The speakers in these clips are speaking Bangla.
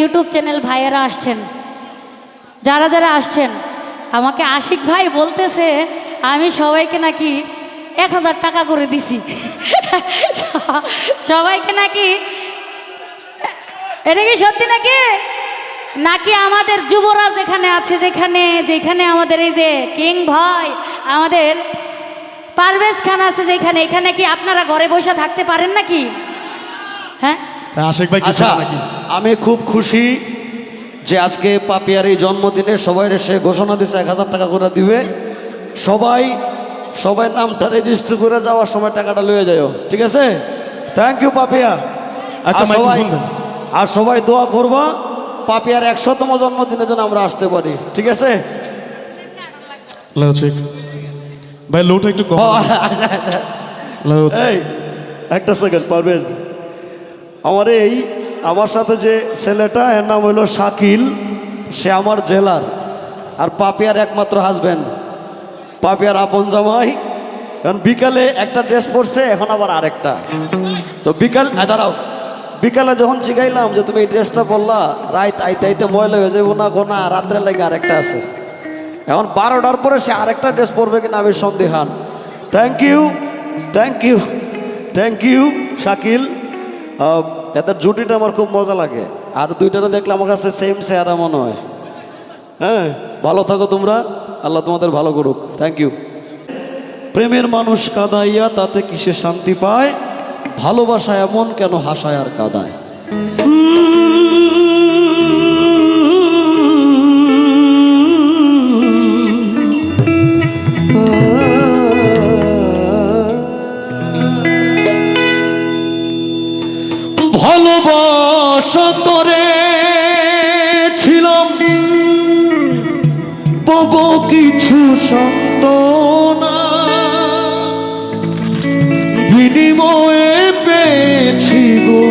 ইউটিউব চ্যানেল ভাইয়েরা আসছেন, যারা যারা আসছেন, আমাকে আশিক ভাই বলতেছে, আমি সবাইকে নাকি এক হাজার টাকা করে দিছি। সবাইকে নাকি, এটা কি সত্যি নাকি? নাকি আমাদের যুবরাজ এখানে আছে, যেখানে যেখানে আমাদের এই যে কিং ভাই, আমাদের পারভেজ খান আছে যেখানে, এখানে কি আপনারা ঘরে বসে থাকতে পারেন নাকি? হ্যাঁ? আশেক ভাই আচ্ছা আমি খুব খুশি যে আজকে পাপিয়ার এই জন্মদিনে সবাই এসে ঘোষণা দিছে এক হাজার টাকা করে দিবে। সবাই সবাই নামটা রেজিস্টার করে যাওয়ার সময় টাকাটা লয়ে যাও ঠিক আছে? Thank you Papiya. আর সবাই আর সবাই দোয়া করবা পাপিয়ার একশোতম জন্মদিনের জন্য আমরা আসতে পারি ঠিক আছে? ভাই লোটা একটু কম। আচ্ছা, আচ্ছা। একটা সেকেন্ড পারভেজ। আমার এই, আমার সাথে যে ছেলেটা, এর নাম হলো শাকিল, সে আমার জেলার। আর পাপিয়ার একমাত্র হাজব্যান্ড পাপিয়ার আপন জামাই। এখন বিকালে একটা ড্রেস পরছে, এখন আবার আরেকটা। তো বিকাল দাঁড়াও। বিকালে যখন জিগাইলাম যে তুমি এই ড্রেসটা পরলা রাত আইতে আইতে ময়লা হয়ে যাব না কোনা রাত্রে লাগে আরেকটা আছে। এখন বারোটার পরে সে আরেকটা ড্রেস পরবে কিনা আমি সন্দেহান। Thank you thank you thank you Shakil. এদের জুটিটা আমার খুব মজা লাগে। আর দুইটারও দেখলে আমার কাছে সেম চেহারা মনে হয়। হ্যাঁ ভালো থাকো তোমরা। আল্লাহ তোমাদের ভালো করুক। থ্যাংক ইউ প্রেমের মানুষ কাদাইয়া তাতে কিসে শান্তি পায়? ভালোবাসা এমন কেন হাসায় আর কাদায়? ভালোবাসা করে ছিলাম। পাব কিছু সন্তনা বিনিময়ে পেয়েছি গো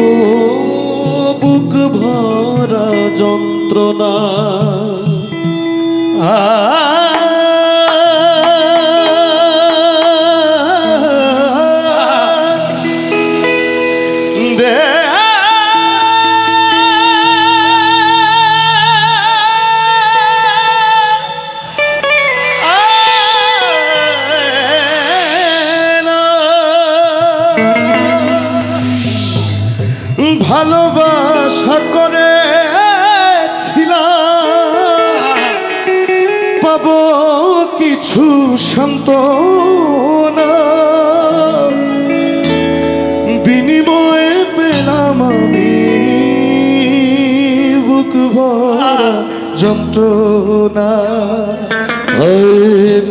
বুক ভরা যন্ত্রণা। ভালোবাসা পাব কিছু শান্ত বিনিময়ে পেলাম আমি বুক ভরা যন্ত্রণা।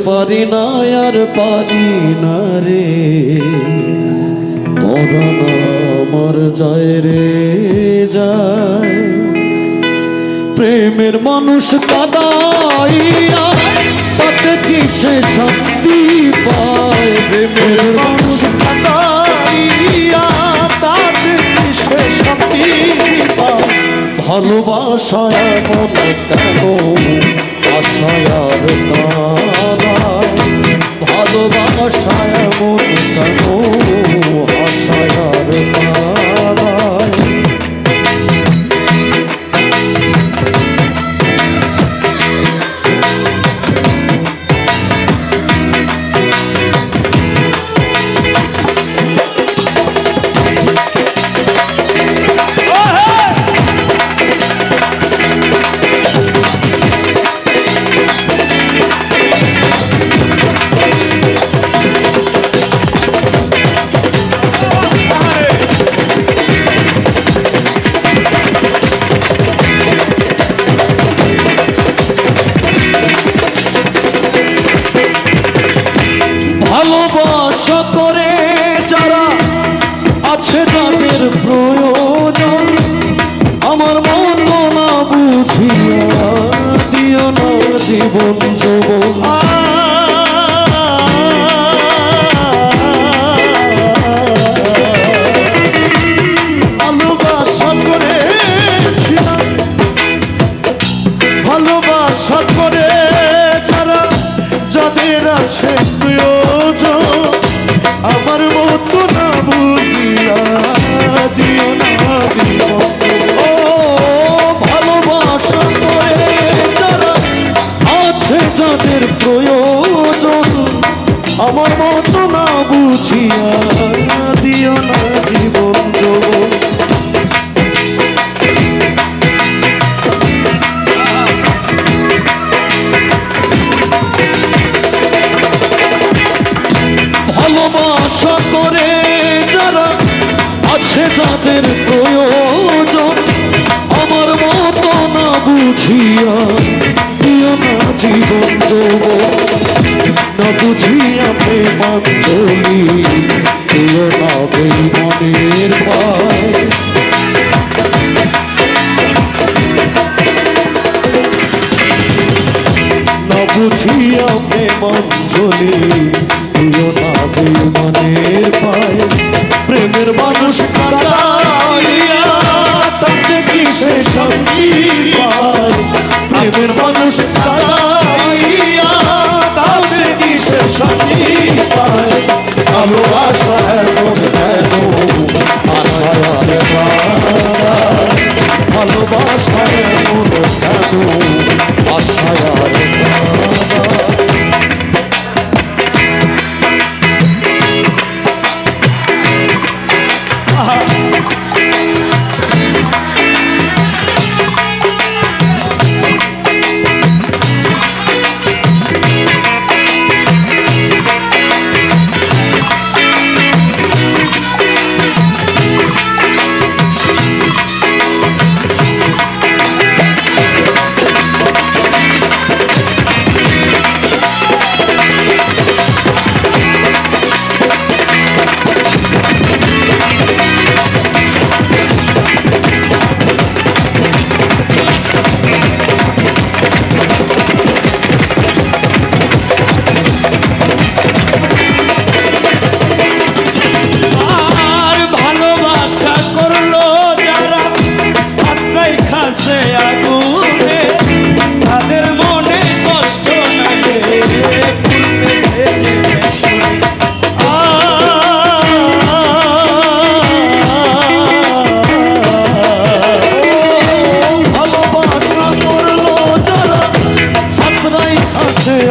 পারি না আর পারি না রে। পরাণ আমার যায় রে, যায়। প্রেমের মানুষ কাদাইয়া তাতে শক্তি পায় প্রেমের মানুষ। কাদাইয়া তাতে কিসে শান্তি পায়। ভালোবাসা এমন কেন? আশায়ার কাদায় ভালোবাসা এমন কেন? করে, যারা আছে যাদের প্রয়োজন, আমার মতো না বুঝিয়া দিও না জীবন যৌব না বুঝিয়া প্রেমান চলি দিও বুঝিয়া প্রেমঞ্জলি প্রিয় না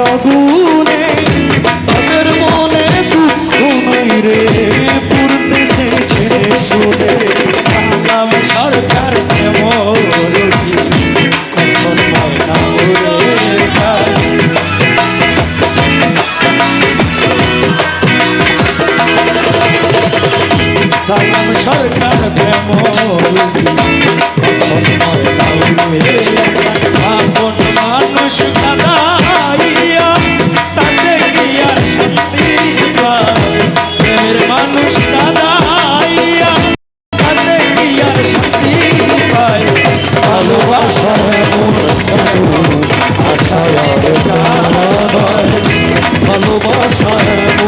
অগুণ bom sonho